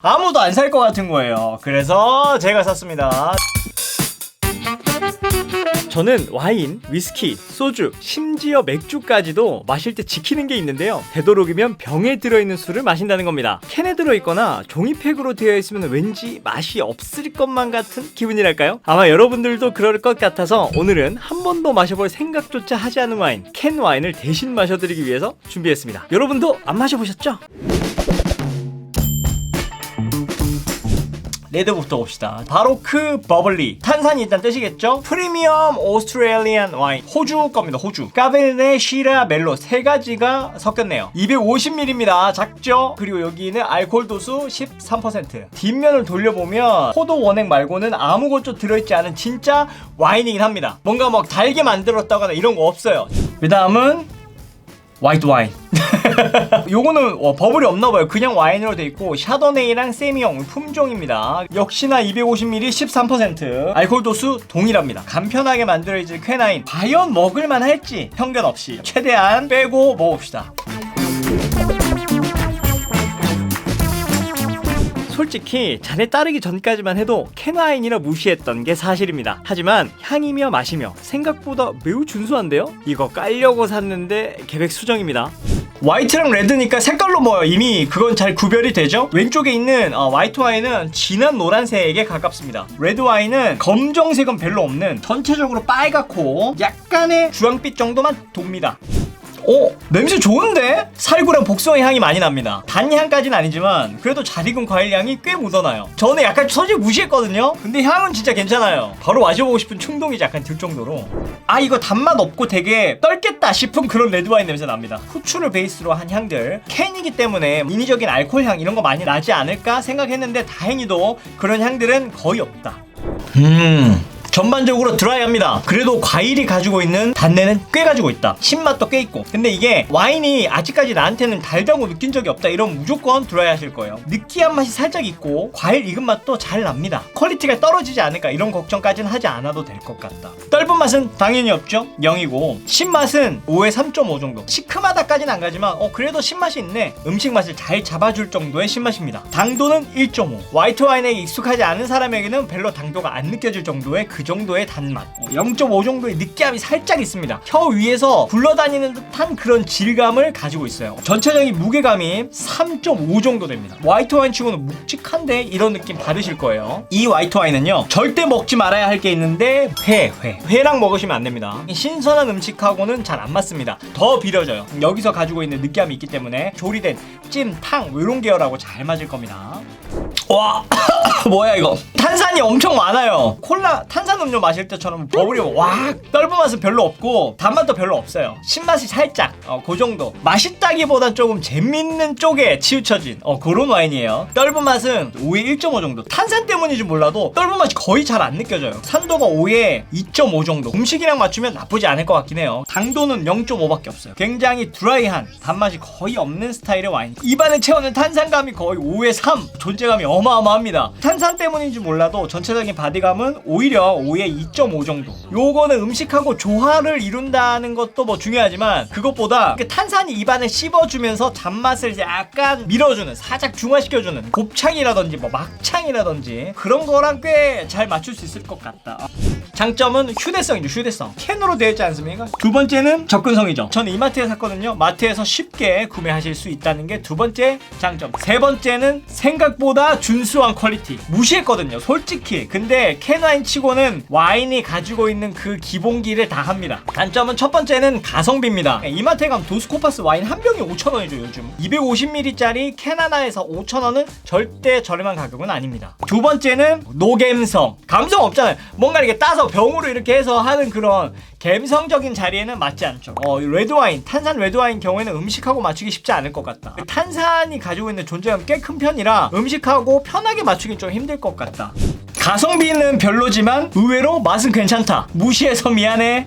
아무도 안 살 것 같은 거예요. 그래서 제가 샀습니다. 저는 와인, 위스키, 소주, 심지어 맥주까지도 마실 때 지키는 게 있는데요. 되도록이면 병에 들어있는 술을 마신다는 겁니다. 캔에 들어있거나 종이팩으로 되어 있으면 왠지 맛이 없을 것만 같은 기분이랄까요? 아마 여러분들도 그럴 것 같아서 오늘은 한 번도 마셔볼 생각조차 하지 않은 와인, 캔 와인을 대신 마셔드리기 위해서 준비했습니다. 여러분도 안 마셔보셨죠? 레드부터 봅시다. 바로 크 버블리. 탄산이 일단 뜨시겠죠? 프리미엄 오스트레일리안 와인. 호주 겁니다. 호주. 까베르네, 시라, 멜로 세 가지가 섞였네요. 250ml입니다. 작죠? 그리고 여기는 알코올 도수 13%. 뒷면을 돌려보면 포도 원액 말고는 아무것도 들어있지 않은 진짜 와인이긴 합니다. 뭔가 막 달게 만들었다거나 이런 거 없어요. 그 다음은 화이트 와인. 요거는 어, 버블이 없나 봐요. 그냥 와인으로 돼 있고 샤도네이랑 세미용 품종입니다. 역시나 250ml 13% 알코올 도수 동일합니다. 간편하게 만들어진 쾌나인 과연 먹을만 할지 편견 없이 최대한 빼고 먹읍시다. 솔직히 잔에 따르기 전까지만 해도 캔와인이라 무시했던 게 사실입니다. 하지만 향이며 맛이며 생각보다 매우 준수한데요? 이거 깔려고 샀는데 계획 수정입니다. 화이트랑 레드니까 색깔로 뭐 이미 그건 잘 구별이 되죠? 왼쪽에 있는 어, 화이트 와인은 진한 노란색에 가깝습니다. 레드 와인은 검정색은 별로 없는 전체적으로 빨갛고 약간의 주황빛 정도만 돕니다. 오 냄새 좋은데? 살구랑 복숭아 향이 많이 납니다. 단향까지는 아니지만 그래도 잘 익은 과일 향이 꽤 묻어나요. 저는 약간 서질 무시했거든요. 근데 향은 진짜 괜찮아요. 바로 마셔보고 싶은 충동이 약간 들 정도로. 아 이거 단맛 없고 되게 떨겠다 싶은 그런 레드와인 냄새 납니다. 후추를 베이스로 한 향들. 캔이기 때문에 인위적인 알코올 향 이런 거 많이 나지 않을까 생각했는데 다행히도 그런 향들은 거의 없다. 음 전반적으로 드라이합니다. 그래도 과일이 가지고 있는 단내는 꽤 가지고 있다. 신맛도 꽤 있고. 근데 이게 와인이 아직까지 나한테는 달다고 느낀 적이 없다. 이러면 무조건 드라이 하실 거예요. 느끼한 맛이 살짝 있고 과일 익은 맛도 잘 납니다. 퀄리티가 떨어지지 않을까 이런 걱정까지는 하지 않아도 될 것 같다. 떫은 맛은 당연히 없죠. 0이고 신맛은 5에 3.5 정도. 시큼하다까지는 안 가지만 어 그래도 신맛이 있네. 음식 맛을 잘 잡아줄 정도의 신맛입니다. 당도는 1.5. 화이트 와인에 익숙하지 않은 사람에게는 별로 당도가 안 느껴질 정도의 그 정도의 단맛 0.5 정도의 느끼함이 살짝 있습니다. 혀 위에서 굴러다니는 듯한 그런 질감을 가지고 있어요. 전체적인 무게감이 3.5 정도 됩니다. 화이트 와인 치고는 묵직한데 이런 느낌 받으실 거예요. 이 화이트 와인은요 절대 먹지 말아야 할 게 있는데 회, 회. 회랑 먹으시면 안 됩니다. 신선한 음식하고는 잘 안 맞습니다. 더 비려져요. 여기서 가지고 있는 느끼함이 있기 때문에 조리된 찜, 탕 이런 계열하고 잘 맞을 겁니다. 와 뭐야 이거 탄산이 엄청 많아요. 콜라 탄산 음료 마실 때처럼 버블이 와 떫은 맛은 별로 없고 단맛도 별로 없어요. 신맛이 살짝 어, 그 정도. 맛있다기보단 조금 재밌는 쪽에 치우쳐진 어, 그런 와인이에요. 떫은 맛은 5에 1.5 정도. 탄산 때문인지 몰라도 떫은 맛이 거의 잘 안 느껴져요. 산도가 5에 2.5 정도. 음식이랑 맞추면 나쁘지 않을 것 같긴 해요. 당도는 0.5밖에 없어요. 굉장히 드라이한 단맛이 거의 없는 스타일의 와인. 입안에 채우는 탄산감이 거의 5에 3 존재감이 어마어마합니다. 탄산 때문인지 몰라 도 전체적인 바디감은 오히려 5에 2.5 정도. 요거는 음식하고 조화를 이룬다는 것도 뭐 중요하지만 그것보다 그 탄산이 입안에 씹어주면서 단맛을 약간 밀어주는 살짝 중화시켜주는 곱창이라든지 뭐 막창이라든지 그런 거랑 꽤 잘 맞출 수 있을 것 같다. 장점은 휴대성이죠 휴대성. 캔으로 되어 있지 않습니까? 두 번째는 접근성이죠. 저는 이마트에 샀거든요. 마트에서 쉽게 구매하실 수 있다는 게 두 번째 장점. 세 번째는 생각보다 준수한 퀄리티. 무시했거든요 솔직히 근데 캔와인 치고는 와인이 가지고 있는 그 기본기를 다 합니다. 단점은 첫 번째는 가성비입니다. 이마트에 가면 도스코파스 와인 한 병이 5,000원이죠 요즘. 250ml짜리 캔 하나에서 5,000원은 절대 저렴한 가격은 아닙니다. 두 번째는 노갬성. 감성 없잖아요. 뭔가 이렇게 따서 병으로 이렇게 해서 하는 그런 감성적인 자리에는 맞지 않죠. 어, 레드와인 탄산 레드와인 경우에는 음식하고 맞추기 쉽지 않을 것 같다. 탄산이 가지고 있는 존재감 꽤 큰 편이라 음식하고 편하게 맞추기 좀 힘들 것 같다. 가성비는 별로지만 의외로 맛은 괜찮다. 무시해서 미안해.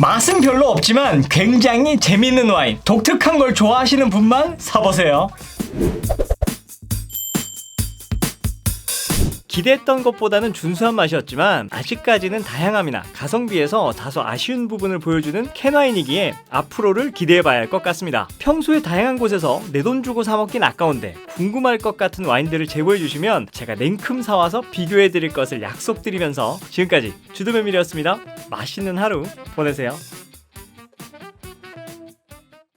맛은 별로 없지만 굉장히 재밌는 와인. 독특한 걸 좋아하시는 분만 사보세요 기대했던 것보다는 준수한 맛이었지만 아직까지는 다양함이나 가성비에서 다소 아쉬운 부분을 보여주는 캔와인이기에 앞으로를 기대해봐야 할 것 같습니다. 평소에 다양한 곳에서 내 돈 주고 사 먹긴 아까운데 궁금할 것 같은 와인들을 제보해 주시면 제가 냉큼 사와서 비교해 드릴 것을 약속드리면서 지금까지 주드메밀이었습니다. 맛있는 하루 보내세요.